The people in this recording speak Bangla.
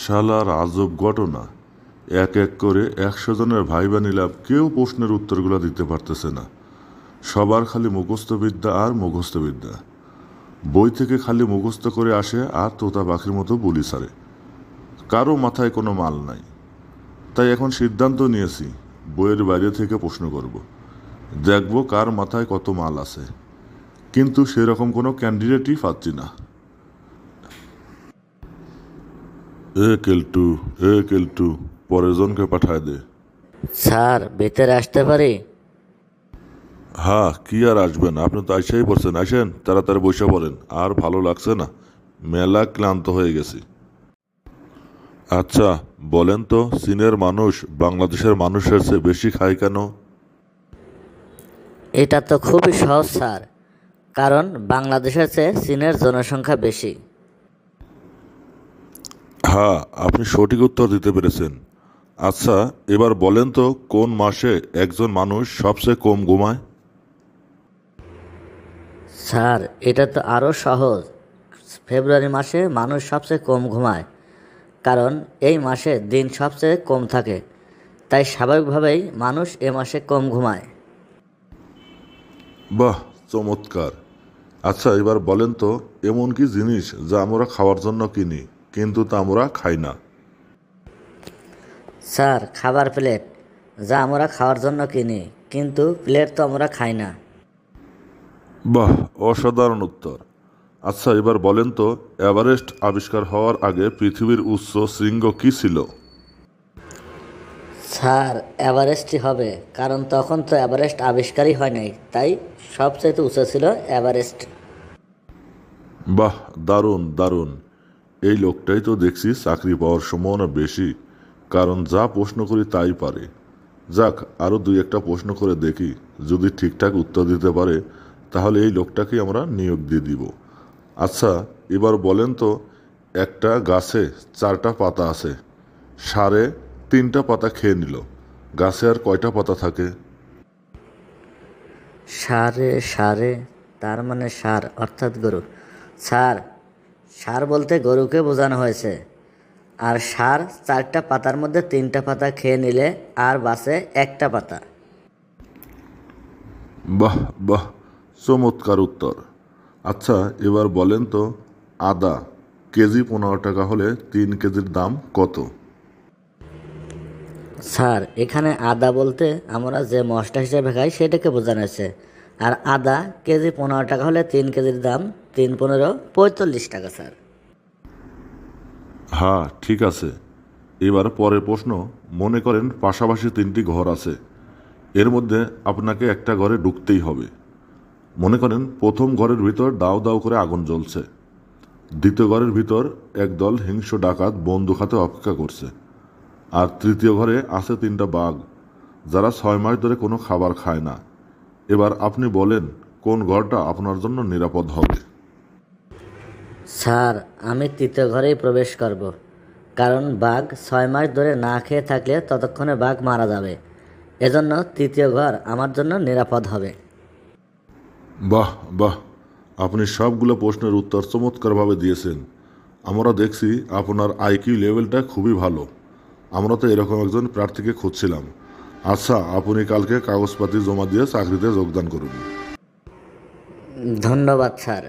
শালার আজব ঘটনা। এক এক করে একশো জনের ভাইবা নিলাম কেউ প্রশ্নের উত্তরগুলো দিতে পারতেছে না। সবার খালি মুখস্থবিদ্যা আর মুখস্থবিদ্যা। বই থেকে খালি মুখস্থ করে আসে আর তোতা পাখির মতো বলি সারে। কারও মাথায় কোনো মাল নাই। তাই এখন সিদ্ধান্ত নিয়েছি, বইয়ের বাইরে থেকে প্রশ্ন করব। দেখব কার মাথায় কত মাল আছে। কিন্তু সেরকম কোনো ক্যান্ডিডেটই পাচ্ছি না। এ কেলটু এ কেলটু পরের জনকে পাঠায় দে। স্যার ভেতরে আসতে পারি? হ্যাঁ কি আর আসবেন? আপনি তো আইসাই পড়ছেন। আসেন তাড়াতাড়ি বসে পড়েন। আর ভালো লাগছে না। মেলা ক্লান্ত হয়ে গেছি। আচ্ছা বলেন তো চীনের মানুষ বাংলাদেশের মানুষের চেয়ে বেশি খায় কেন? এটা তো খুবই সহজ স্যার। কারণ বাংলাদেশের চেয়ে চীনের জনসংখ্যা বেশি। হ্যাঁ আপনি সঠিক উত্তর দিতে পেরেছেন। আচ্ছা এবার বলেন তো কোন মাসে একজন মানুষ সবচেয়ে কম ঘুমায়? স্যার এটা তো আরও সহজ। ফেব্রুয়ারি মাসে মানুষ সবচেয়ে কম ঘুমায় কারণ এই মাসে দিন সবচেয়ে কম থাকে। তাই স্বাভাবিকভাবেই মানুষ এ মাসে কম ঘুমায়। বাহ চমৎকার। আচ্ছা এবার বলেন তো এমন কি জিনিস যা আমরা খাওয়ার জন্য কিনি? কিন্তু তা আমরা খাই না। স্যার খাবার প্লেট যা আমরা খাওয়ার জন্য কিনি কিন্তু প্লেট তো আমরা খাই না। বাহ অসাধারণ উত্তর। আচ্ছা এবার বলেন তো এভারেস্ট আবিষ্কার হওয়ার আগে পৃথিবীর উচ্চ শৃঙ্গ কি ছিল? স্যার এভারেস্টই হবে কারণ তখন তো এভারেস্ট আবিষ্কারই হয় নাই তাই সবচেয়ে উঁচু ছিল এভারেস্ট। বাহ দারুণ দারুণ। এই লোকটাই তো দেখছি চাকরি পাওয়ার সম্ভাবনা বেশি। কারণ যা প্রশ্ন করি তাই পারে। যাক আরও দুই একটা প্রশ্ন করে দেখি। যদি ঠিকঠাক উত্তর দিতে পারে, তাহলে এই লোকটাকে আমরা নিয়োগ দিয়ে দিব। আচ্ছা এবার বলেন তো, একটা গাছে চারটা পাতা আছে। সারে তিনটা পাতা খেয়ে নিল। গাছে আর কয়টা পাতা থাকে? সারে সারে, তার মানে সার, অর্থাৎ গরু। সার সার বলতে গরুকে বোঝানো হয়েছে। আর সার চারটা পাতার মধ্যে তিনটা পাতা খেয়ে নিলে আর বাসে একটা পাতা। বাহ বাহ চমৎকার উত্তর। আচ্ছা এবার বলেন তো আদা কেজি পনেরো টাকা হলে তিন কেজির দাম কত? স্যার এখানে আদা বলতে আমরা যে মশলা হিসেবে খাই সেটাকে বোঝানো হয়েছে। আর আদা কেজি পনেরো টাকা হলে তিন কেজির দাম তিন পনেরো পঁয়তাল্লিশ টাকা, স্যার। হ্যাঁ ঠিক আছে। এবার পরের প্রশ্ন, মনে করেন পাশাপাশি তিনটি ঘর আছে। এর মধ্যে আপনাকে একটা ঘরে ঢুকতেই হবে। মনে করেন প্রথম ঘরের ভিতর দাও দাও করে আগুন জ্বলছে। দ্বিতীয় ঘরের ভিতর একদল হিংস্র ডাকাত বন্দুক হাতে অপেক্ষা করছে। আর তৃতীয় ঘরে আছে তিনটা বাঘ, যারা ছয় মাস ধরে কোনো খাবার খায় না। এবার আপনি বলেন কোন ঘরটা আপনার জন্য নিরাপদ হবে? স্যার আমি তৃতীয় ঘরেই প্রবেশ করব। কারণ বাঘ ছয় মাস ধরে না খেয়ে থাকলে ততক্ষণে বাঘ মারা যাবে। এজন্য তৃতীয় ঘর আমার জন্য নিরাপদ হবে। বাহ বাহ। আপনি সবগুলো প্রশ্নের উত্তর চমৎকারভাবে দিয়েছেন। আমরা দেখছি আপনার আইকিউ লেভেলটা খুবই ভালো। আমরা তো এরকম একজন প্রার্থীকে খুঁজছিলাম। আচ্ছা আপনি কালকে কাগজপাতি জমা দিয়ে চাকরিতে যোগদান করুন। ধন্যবাদ স্যার।